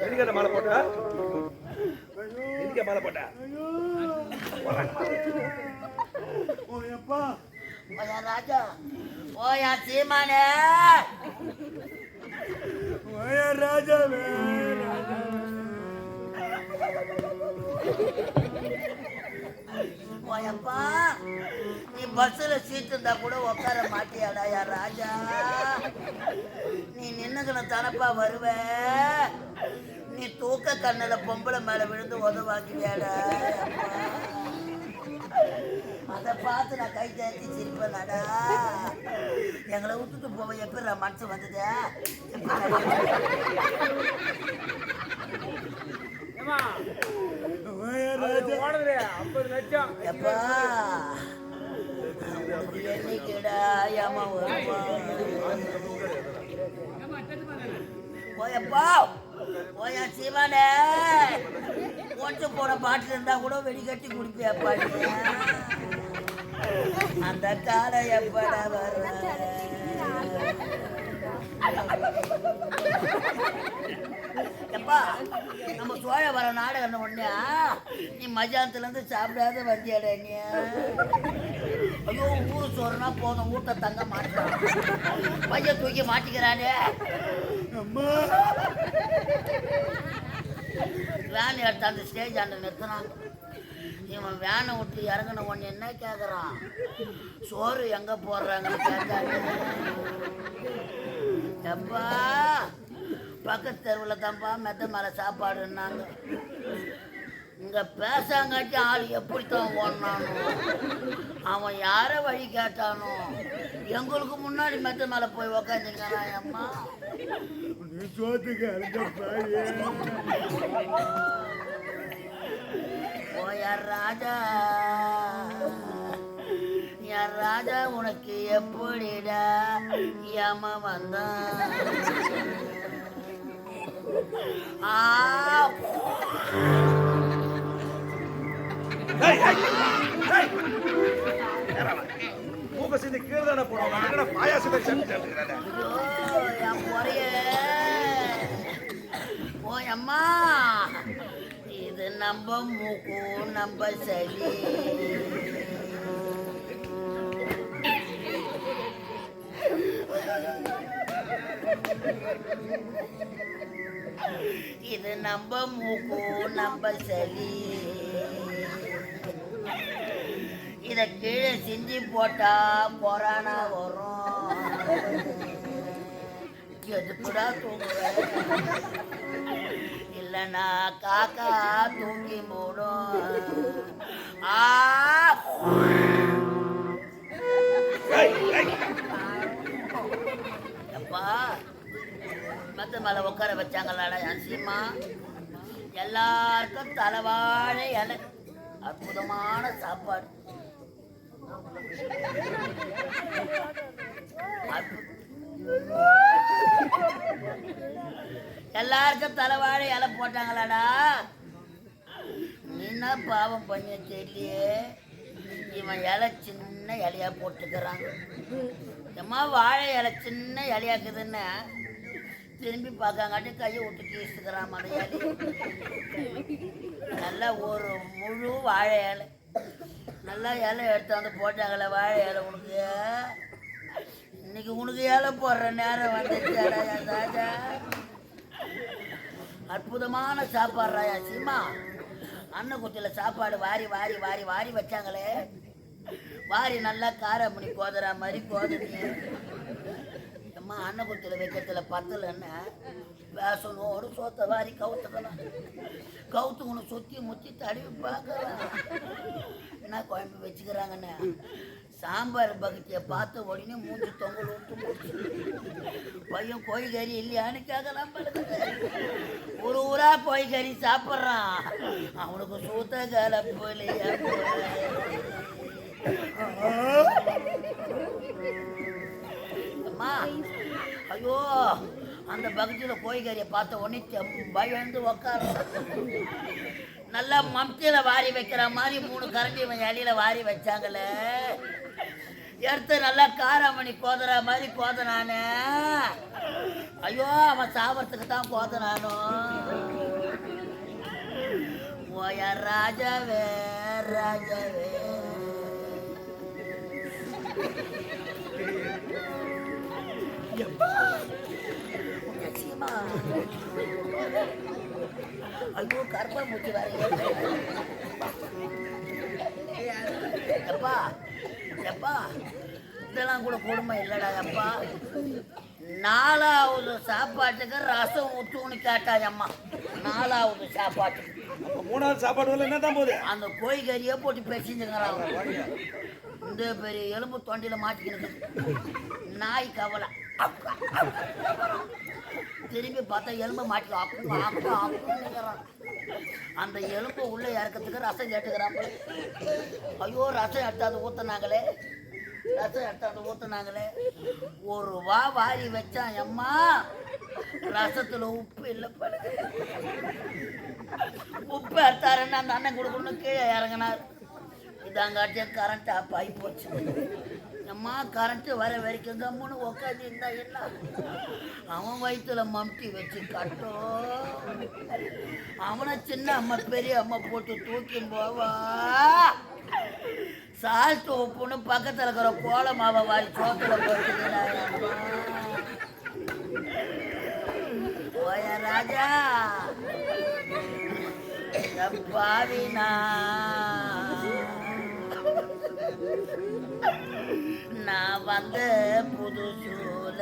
எதுக்கு மாலை போட்ட? எதுக்கு மாலை போட்ட? ஓயா ராஜா ஓயா சீமானே ராஜாவே ராஜாவே. போயப்பா நீ பஸ்ஸில் சீட் இருந்தா கூட உட்கார மாட்டியாடா யா ராஜா. நீ நின்னுக்கணும் தனப்பா வருவ. நீ தூக்க கண்ணில் பொம்பளை மேல விழுந்து உதவாக்குவியாடா அதை பார்த்து நான் கை தேர்த்தி சிரிப்பேனாடா. எங்களை விட்டுட்டு போவேன் எப்படி நான் மனசு வந்ததே? ஓயப்பா ஓயா சிவனே ஒன்று போன பாட்டில் இருந்தா கூட வெடிகட்டி குடிப்பியாப்பா அந்த காலம் எப்படா வர எப்பா நம்ம சோழ வர நாடகம் ஒண்ணு? நீ மத்தியானத்துலேருந்து சாப்பிடாத வந்தியாடா நீ. ஐயோ ஊர் சோறுனா போதும். ஊட்ட தங்க மாட்டான் பையன் தூக்கி மாட்டிக்கிறானே. வேன் எடுத்து அந்த ஸ்டேஜ் அந்த நிறுத்தினான். இவன் வேனை விட்டு இறங்கின ஒன்று என்ன கேட்குறான் சோறு எங்கே போடுறாங்கன்னு கேட்டாங்க எப்பா பக்கத்து தெருவில் தான்ப்பா மெத்த மேலே சாப்பாடுன்னாங்க இங்கே பேசாங்காட்டி ஆள் எப்படித்தான் ஓடினானோ? அவன் யாரை வழி கேட்டானோ? எங்களுக்கு முன்னாடி மெத்த மேலே போய் உக்காந்துங்கிறான் அம்மா? நீ சோத்துக்கு அரைஞ்சப்பாயே ஓ யார் ராஜா? யார் ராஜா? உனக்கு எப்படிடா? ஏம வந்தான்? ஆ ஏய் ஏய் ஏய் மூக்க சிந்தி கீழே தானே போடுவாங்க என்னடா அம்மா இது நம்ம மூக்கு நம்ம சளி இது நம்ம மூக்கு நம்ம சளி. இத கீழே சிந்தி போட்டா கொரோனா வரும். எதுக்குடா தூங்குற இல்லைன்னா காக்கா தூங்கி மூடும். ஆ. மேலே உட்கார வச்சாங்களாடா என் சீமா எல்லாருக்கும் தலைவாழை இலை. அற்புதமான சாப்பாடு. எல்லாருக்கும் தலைவாழை இலை போட்டாங்களாடா. என்ன பாவம் பண்ண தெரியலையே இவன் இலை சின்ன இலையா போட்டுக்கிறான். எம்மா வாழை இலை சின்ன இலையாக்குதுன்னு திரும்பி பார்க்காங்காட்டி கையை விட்டு கீழ்த்துக்கிறான் மலையாளி நல்லா ஒரு முழு வாழை இலை. நல்லா இலை எடுத்து வந்து போட்டாங்களே வாழை இலை உனக்கு. இன்னைக்கு உனக்கு இலை போடுற நேரம் வந்துச்சு ராஜா அற்புதமான சாப்பாடு என் சீமா அன்னக்குத்தியில் சாப்பாடு வாரி வாரி வாரி வாரி வச்சாங்களே. வாரி நல்லா காரமணி கோதுற மாதிரி கோதுனி அம்மா அன்னக்குட்டியில் வைக்கிறதுல பத்தலைன்னு வேசனோடு சோத்த வாரி கவுத்துக்கலாம் கவுத்துக்கணும் சுற்றி முத்தி தடவி பார்க்கலாம் என்ன குழம்பு வச்சுக்கிறாங்கன்னு? சாம்பார் பக்கெட்டியை பார்த்த உடனே மூஞ்சி தொங்கல் விட்டு போச்சு. பையன் கோழிக்கறி இல்லையான்னு கேட்கலாம் ஒரு ஊரா கோழிக்கறி சாப்பிட்றான். அவனுக்கு சூத்த கலப்புலையா அம்மா ஐயோ அந்த பக்தியில் கோய்கறியை பார்த்த உடனே பயந்து உக்கார. நல்லா மம்தியில் வாரி வைக்கிற மாதிரி மூணு கரண்டி இவன் வாரி வச்சாங்களே. எடுத்து நல்லா காராமணி கோதற மாதிரி கோதனானே. ஐயோ அவன் சாபத்துக்கு தான் கோதனானோ. ஓய ராஜாவே ராஜாவே. எப்பா? ஐயோ கருப்பா மூச்சு வேற எப்பா? எப்பா? இதெல்லாம் கூட கொடுமை இல்லடா எப்பா? நாலாவது சாப்பாட்டுக்கு ரசம் ஊற்றுன்னு கேட்டா அம்மா. நாலாவது சாப்பாட்டுக்கு மூணாவது சாப்பாடு என்ன தான் போகுது? அந்த கோழி கறியை போட்டு பேசிஞ்சுங்கிறாங்க இந்த பெரிய எலும்பு தொண்டையில மாட்டிக்கிறது நாய் கவலை. திரும்பி பார்த்தா எலும்பு மாட்டிக்கும் அப்பு அப்பு அப்புங்கிறான் அந்த எலும்பு உள்ள இறக்கத்துக்கு ரசம் கேட்டுக்கிறான் ஐயோ ரசம் எடுத்தாது ஊத்துனாங்களே. ரசம் எடுத்தாது ஊற்றுனாங்களே ஒரு வா வாரி வச்சான் அம்மா ரசத்துல உப்பு இல்லை உப்பு எடுத்தாருன்னு அந்த அண்ணன் கொடுக்கணும்னு கீழே இறங்கினார். இதாங்காட்டியும் கரண்ட் ஆஃப் ஆகி போச்சு. அம்மா கரண்ட்டு வர வரைக்கும் கம்முன்னு உக்காந்து இருந்தா என்ன? அவன் வயிற்றுல மம்டி வச்சு கட்டோ அவனை சின்ன அம்மா பெரிய அம்மா போட்டு தூக்கின்னு போவா. சால்ட் உப்புன்னு பக்கத்தில் இருக்கிற கோல மாவை வாரி சோத்துல போட்டுக்கிறா ஓய ராஜா. பாவினா. நான் வந்த புது சூழ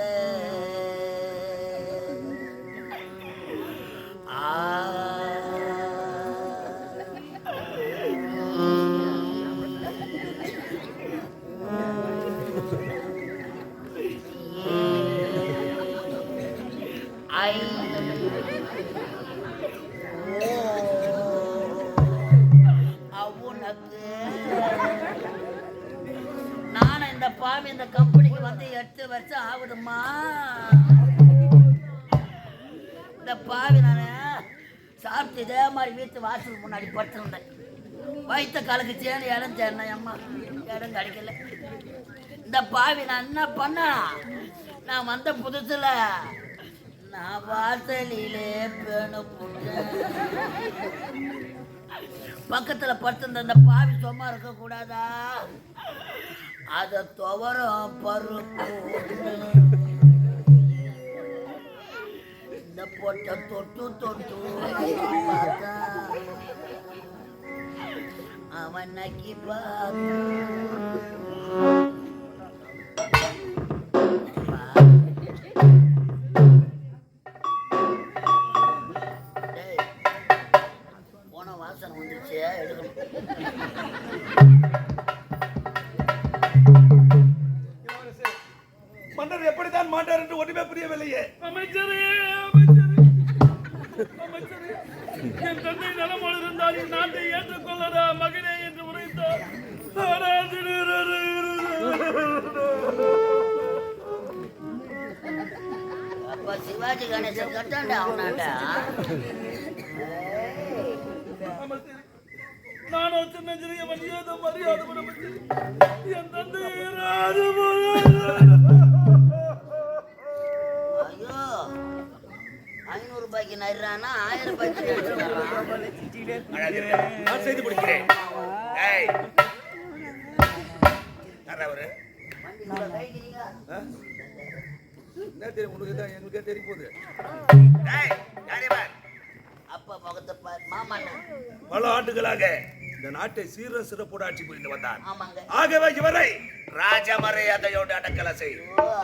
நானும் இந்த பாவி இந்த கம்பெனிக்கு வந்து எட்டு வருஷம் ஆகுதும்மா. இந்த பாவி நான் சாப்பிட்டு இதே மாதிரி வீட்டு வாசல் முன்னாடி படுத்திருந்தேன். வயிற்ற கலக்குச்சேன்னு இடம் தேடினேன் அம்மா இடம் கிடைக்கல. இந்த பாவி நான் என்ன பண்ண? நான் வந்த புதுசில் நான் வாசலிலே பேணு பக்கத்தில் படுத்திருந்த அந்த பாவி சும்மா இருக்கக்கூடாதா? அதை துவரம் பருப்பு. இந்த பொட்டை தொட்டு தொட்டு அவன் நக்கி போன அமைச்சரே அமைச்சரே. என் தந்தை நலமோடு இருந்தால் இந்நாட்டை ஏற்றுக்கொள்ளடா மகனே என்று உரைத்தார். அப்ப சிவாஜி கணேசன் கட்டாண்டா அவனாண்டா? அமைச்சரே நானோ சின்ன சிறிய மரியாதை என் தந்தை நடுறானா ஆயிரம். நான் செய்து முடிக்கிறேன்? என்ன தெரியும் உனக்கு தான் எங்களுக்கே தெரிய போகுது? அப்பா முகத்தை மாமா பல ஆண்டுகளாக இந்த நாட்டை சீர சிறப்போடு ஆட்சி புரிந்து ஆமாங்க. ஆகவே இவரை ராஜமரியாதையோடு அடக்கல செய்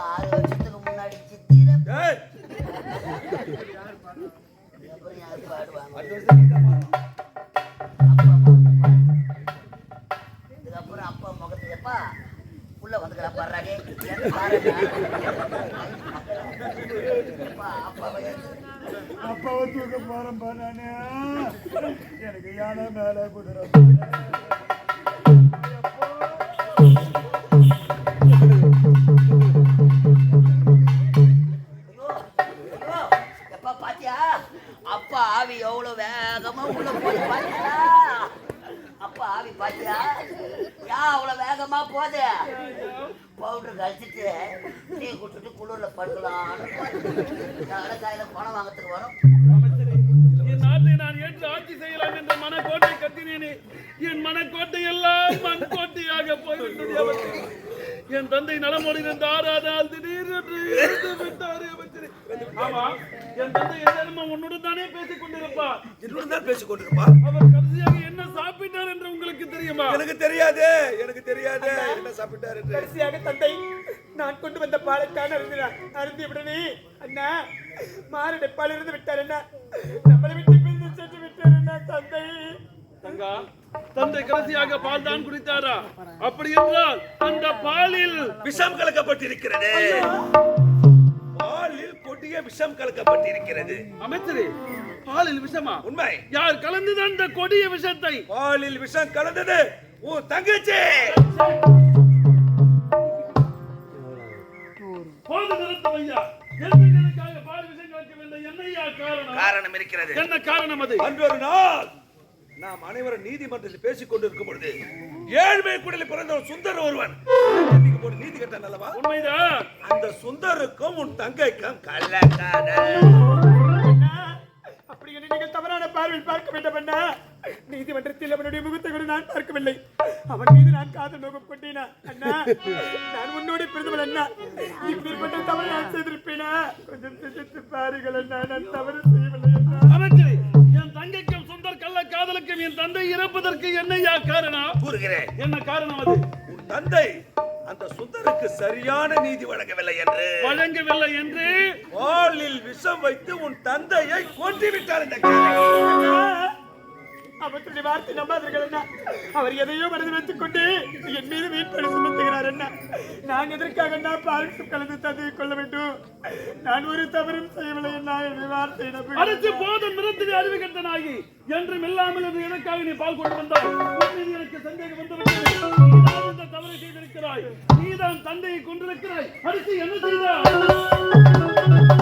ஆறு வருஷத்துக்கு முன்னாடி சித்திர ஏய், அப்புறம் யார் பாடுவாங்க அடுத்த வருஷம் நீதான் பாடணும். அப்பா முகத்தை பாரு. இதுக்கப்புறம் அப்பா முகத்துக்கு எப்பா உள்ள வந்துக்கிறா பாடுறாங்க அப்பா அப்பாவை தூக்க போறேன்பா நானு எனக்கு யானை மேல குதிரை. வேகமா உள்ள போய் பாத்தியா? அப்ப ஆவி பாத்தியா? யா அவ்வளவு வேகமா போது பவுடர் கழிச்சிட்டு டீ குடிச்சிட்டு குளிர்ல படுக்கலாம்னு கையில பணம் வாங்கத்துக்கு வரும். ஏற்று ஆட்சி செய்யலாம் என்ற மனக்கோட்டை கட்டினேனே. என் மனக்கோட்டை எல்லாம் மண் கோட்டையாக போய்விட்டது அமைச்சரே. என் தந்தை நலமோடு இருந்தார் ஆனால் திடீரென்று இறந்து விட்டார் அமைச்சரே. ஆமா என் தந்தை எந்த உன்னுடன் தானே பேசிக் கொண்டிருப்பார். என்னுடன் தான் பேசிக் கொண்டிருப்பா அவர் கடைசியாக என்ன சாப்பிட்டார் என்று உங்களுக்கு தெரியுமா? எனக்கு தெரியாது எனக்கு தெரியாது என்ன சாப்பிட்டாரு என்று. கடைசியாக தந்தை நான் கொண்டு வந்த பாலைத்தான் அருந்தினார். அருந்திய உடனே அண்ணா மாரடை பால் இருந்து விட்டார் அண்ணா. நம்மளை விட்டு தந்தை. தங்கா தந்தை கடைசியாக பால் தான் குடித்தாரா? அப்படி என்றால் அந்த பாலில் விஷம் கலக்கப்பட்டிருக்கிறது. பாலில் கொடிய விஷம் கலக்கப்பட்டிருக்கிறது. அமைச்சரே பாலில் விஷமா? உண்மை. யார் கலந்தது அந்த கொடிய விஷத்தை? பாலில் விஷம் கலந்தது உன் தங்கச்சி. காரணம் இருக்கிறது என்ன காரணம் அது? அன்றொரு நாள் நாம் அனைவரும் நீதிமன்றத்தில் பேசிக் கொண்டிருக்கும் பொழுது ஏழ்மை குடியில் பிறந்த ஒரு சுந்தர் ஒருவன். போட்டு நீதி கட்டான் அல்லவா? உண்மைதான். அந்த சுந்தருக்கும் உன் தங்கைக்கும் கள்ளக்காதல். அப்படி என்று நீங்கள் தவறான பார்வையில் பார்க்க வேண்டாம் அண்ணா நீதிமன்றத்தில் அவனுடைய முகத்தை கூட நான் பார்க்கவில்லை. அவன் மீது நான் காதல் நோக்கம் கொண்டேனா? அண்ணா நான் உன்னோடு பிறந்தவன் அண்ணா இப்படிப்பட்ட தவறு நான் செய்திருப்பேனா? கொஞ்சம் சிந்தித்து பாருங்கள் அண்ணா நான் தவறு செய்யவில்லை. காதலுக்கும் என் தந்தை இறப்பதற்கு என்னையா காரணம்? கூறுகிறேன். என்ன காரணம் அது? உன் தந்தை அந்த சுந்தருக்கு சரியான நீதி வழங்கவில்லை என்று. வழங்கவில்லை என்று? பாலில் விஷம் வைத்து உன் தந்தையை கொன்று விட்டார் இந்த. அவற்றுடைய வார்த்தை நம்பாதீர்கள் என்ன அவர் எதையோ மனதில் வைத்துக் கொண்டு என் மீது வீட்படி சுமத்துகிறார் என்ன நான் எதற்காக பால் கலந்து தந்து கொள்ள வேண்டும்? நான் ஒரு தவறும் செய்யவில்லை என்ன என் வார்த்தை அடித்து போதும் நிறத்தில் அறிவுகட்டனாகி என்றும் இல்லாமல் அது எனக்காக நீ பால் கொண்டு வந்தாய். மீது எனக்கு சந்தேகம் வந்துவிட்டது இந்த செய்திருக்கிறாய். நீதான் தந்தையை கொண்டிருக்கிறாய் அடுத்து என்ன செய்தாய்?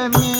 நெஞ்சமே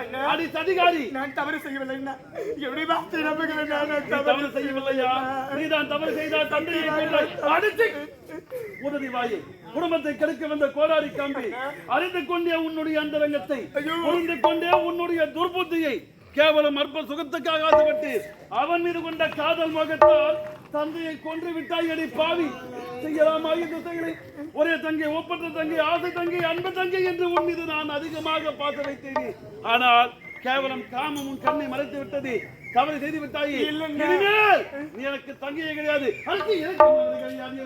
அண்ணா. அடி சதிகாரி நான் தவறு செய்யவில்லை எப்படி வார்த்தை நம்புகிறேன் நான் தவறு செய்யவில்லையா? நீதான் தவறு செய்தால் தந்தையை. அடித்து உதவி வாயே. குடும்பத்தை கெடுக்க வந்த கோடாரி காம்பி அறிந்து கொண்டே உன்னுடைய அந்தரங்கத்தை புரிந்து கொண்டே உன்னுடைய துர்புத்தியை கேவலம் அற்ப சுகத்துக்காக ஆசைப்பட்டு அவன் மீது கொண்ட காதல் மோகத்தால் தந்தையை கொன்று விட்டாய் அடி பாவி. செய்யலாமா செயலை ஒரே தங்கை ஒப்பற்ற தங்கை ஆசை தங்கை அன்பு தங்கை என்று உன் மீது நான் அதிகமாக பாச வைத்தேன். ஆனால் கேவலம் காமம் உன் கண்ணை மறைத்து விட்டது. தவறு செய்து விட்டாயே. இனிமேல் நீ எனக்கு தங்கையே கிடையாது. அடுத்து எனக்கு கிடையாது.